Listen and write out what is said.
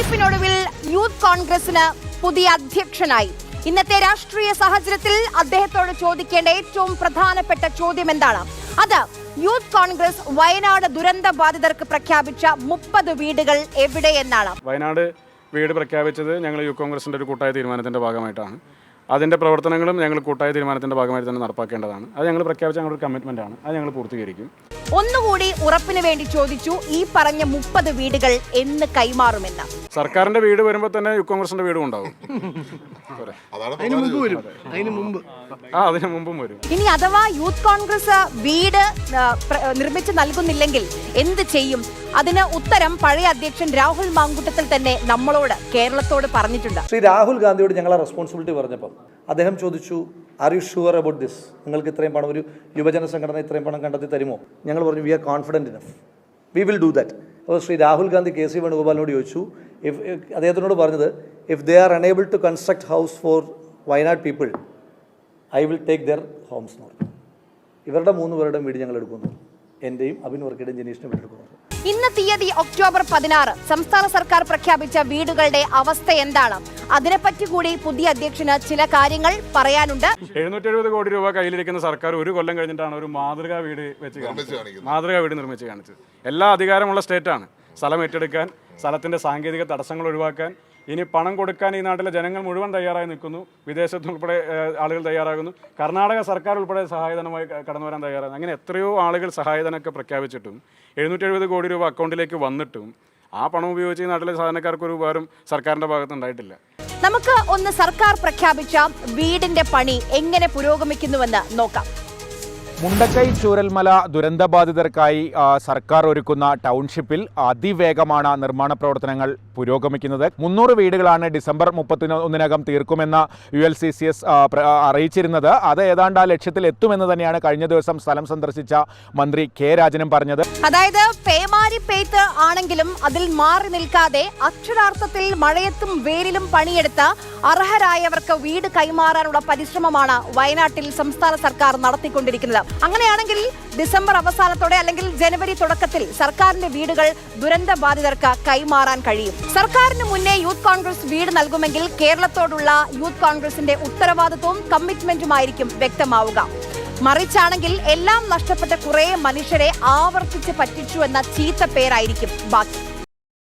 കാത്തിരിപ്പിനൊടുവിൽ youth കോൺഗ്രസിന് പുതിയ അധ്യക്ഷനായി. ഇന്നത്തെ രാഷ്ട്രീയ സാഹചര്യത്തിൽ അദ്ദേഹത്തോട് ചോദിക്കേണ്ട ഏറ്റവും പ്രധാനപ്പെട്ട ചോദ്യം എന്താണ് അത് യൂത്ത് കോൺഗ്രസ് വയനാട് ദുരന്ത ബാധിതർക്ക് പ്രഖ്യാപിച്ച മുപ്പത് വീടുകൾ എവിടെയെന്നാണ് വയനാട് വീട് പ്രഖ്യാപിച്ചത് ഞങ്ങൾ യൂത്ത് കോൺഗ്രസിന്റെ ഒരു കൂട്ടായ തീരുമാനത്തിന്റെ ഭാഗമായിട്ടാണ്. അതിന്റെ പ്രവർത്തനങ്ങളും ഞങ്ങൾ കൂട്ടായ തീരുമാനത്തിന്റെ ഭാഗമായി തന്നെ നടപ്പാക്കേണ്ടതാണ്. അത് ഞങ്ങൾ പ്രഖ്യാപിച്ച ഞങ്ങളുടെ ഒരു കമ്മിറ്റ്മെന്റ് ആണ്. അത് ഞങ്ങൾ പൂർത്തീകരിക്കും. ഒന്നുകൂടി ഉറപ്പിന് വേണ്ടി ചോദിച്ചു ഈ പറഞ്ഞ മുപ്പത് വീടുകൾ എന്ന് കൈമാറുമെന്ന്. സർക്കാരിന്റെ വീട് വരുമ്പോൾ തന്നെ യൂത്ത് കോൺഗ്രസിന്റെ വീടും ഉണ്ടാവും. പോരെ. അതിന് മുമ്പ് വരും. അതിന് മുമ്പ്. ആ അതിന് മുമ്പും വരും. ഇനി അഥവാ യൂത്ത് കോൺഗ്രസ് വീട് ആ, പ്ര- നിർമ്മിച്ച് നൽകുന്നില്ലെങ്കിൽ എന്ത് ചെയ്യും? അതിന് ഉത്തരം പഴയ അധ്യക്ഷൻ രാഹുൽ മാങ്കുട്ടത്തിൽ തന്നെ നമ്മളോട് കേരളത്തോട് പറഞ്ഞിട്ടുണ്ട്. ശ്രീ രാഹുൽ ഗാന്ധിയോട് ഞങ്ങളെ ആ റെസ്പോൺസിബിലിറ്റി പറഞ്ഞപ്പം അദ്ദേഹം ചോദിച്ചു are you sure about this നിങ്ങൾക്ക് ഇത്രയും പണം ഒരു യുവജന സംഘടന ഇത്രയും പണം കണ്ടെത്തി തരുമോ? ഞങ്ങൾ പറഞ്ഞു we are confident enough we will do that അപ്പോൾ ശ്രീ രാഹുൽ ഗാന്ധി കെ സി വേണുഗോപാലിനോട് ചോദിച്ചു ഇഫ് അദ്ദേഹത്തിനോട് പറഞ്ഞത് if they are unable to construct house for Wayanad people I will take their homes എന്ന് പറഞ്ഞു. ഇവരുടെ മൂന്ന് പേരുടെയും വീട് ഞങ്ങൾ എടുക്കുന്നു. എന്റെയും അബിൻ വർക്കിയുടെയും ജനീഷിന്റെയും വീട് എടുക്കുന്നു. ഇന്ന് തീയതി ഒക്ടോബർ പതിനാറ് സംസ്ഥാന സർക്കാർ പ്രഖ്യാപിച്ച വീടുകളുടെ അവസ്ഥ എന്താണ്? അതിനെപ്പറ്റി കൂടി പുതിയ അധ്യക്ഷന് ചില കാര്യങ്ങൾ പറയാനുണ്ട്. എഴുന്നൂറ്റി എഴുപത് കോടി രൂപ കയ്യിലിരിക്കുന്ന സർക്കാർ ഒരു കൊല്ലം കഴിഞ്ഞിട്ടാണ് ഒരു മാതൃകാ വീട് വെച്ച് കാണിച്ചത്. മാതൃകാ വീട് നിർമ്മിച്ച് കാണിച്ചത്. എല്ലാ അധികാരമുള്ള സ്റ്റേറ്റാണ്. സ്ഥലം ഏറ്റെടുക്കാൻ സ്ഥലത്തിന്റെ സാങ്കേതിക തടസ്സങ്ങൾ ഒഴിവാക്കാൻ ഇനി പണം കൊടുക്കാൻ ഈ നാട്ടിലെ ജനങ്ങൾ മുഴുവൻ തയ്യാറായി നിൽക്കുന്നു. വിദേശത്ത് ഉൾപ്പെടെ ആളുകൾ തയ്യാറാകുന്നു. കർണാടക സർക്കാർ ഉൾപ്പെടെ സഹായധനമായി കടന്നു വരാൻ തയ്യാറാകുന്നു അങ്ങനെ എത്രയോ ആളുകൾ സഹായധനമൊക്കെ പ്രഖ്യാപിച്ചിട്ടും എഴുന്നൂറ്റി എഴുപത് കോടി രൂപ അക്കൗണ്ടിലേക്ക് വന്നിട്ടും ആ പണം ഉപയോഗിച്ച് ഈ നാട്ടിലെ സാധാരണക്കാർക്ക് ഒരു ഉപകാരം സർക്കാരിന്റെ ഭാഗത്ത് ഉണ്ടായിട്ടില്ല. നമുക്ക് ഒന്ന് സർക്കാർ പ്രഖ്യാപിച്ച വീടിന്റെ പണി എങ്ങനെ പുരോഗമിക്കുന്നുവെന്ന് നോക്കാം. മുണ്ടക്കൈ ചൂരൽമല ദുരന്തബാധിതർക്കായി സർക്കാർ ഒരുക്കുന്ന ടൗൺഷിപ്പിൽ അതിവേഗമാണ് നിർമ്മാണ പ്രവർത്തനങ്ങൾ പുരോഗമിക്കുന്നത്. മുന്നൂറ് വീടുകളാണ് ഡിസംബർ മുപ്പത്തിന് ഒന്നിനകം തീർക്കുമെന്ന് U L C C S അറിയിച്ചിരുന്നത്. അത് ഏതാണ്ട് ആ ലക്ഷ്യത്തിൽ എത്തുമെന്ന് തന്നെയാണ് കഴിഞ്ഞ ദിവസം സ്ഥലം സന്ദർശിച്ച മന്ത്രി കെ രാജനും പറഞ്ഞത്. അതായത് പേമാരിപ്പേത്ത് ആണെങ്കിലും അതിൽ മാറി നിൽക്കാതെ അക്ഷരാർത്ഥത്തിൽ മഴയത്തും വേരിലും പണിയെടുത്ത അർഹരായവർക്ക് വീട് കൈമാറാനുള്ള പരിശ്രമമാണ് വയനാട്ടിൽ സംസ്ഥാന സർക്കാർ നടത്തിക്കൊണ്ടിരിക്കുന്നത്. അങ്ങനെയാണെങ്കിൽ ഡിസംബർ അവസാനത്തോടെ അല്ലെങ്കിൽ ജനുവരി തുടക്കത്തിൽ സർക്കാരിന്റെ വീടുകൾ ദുരന്ത ബാധിതർക്ക് കൈമാറാൻ കഴിയും. സർക്കാരിന് മുന്നേ യൂത്ത് കോൺഗ്രസ് വീട് നൽകുമെങ്കിൽ കേരളത്തോടുള്ള യൂത്ത് കോൺഗ്രസിന്റെ ഉത്തരവാദിത്വവും കമ്മിറ്റ്മെന്റുമായിരിക്കും വ്യക്തമാവുക. മറിച്ചാണെങ്കിൽ എല്ലാം നഷ്ടപ്പെട്ട കുറെ മനുഷ്യരെ ആവർത്തിച്ച് പറ്റിച്ചു എന്ന ചീത്ത പേരായിരിക്കും ബാക്കി.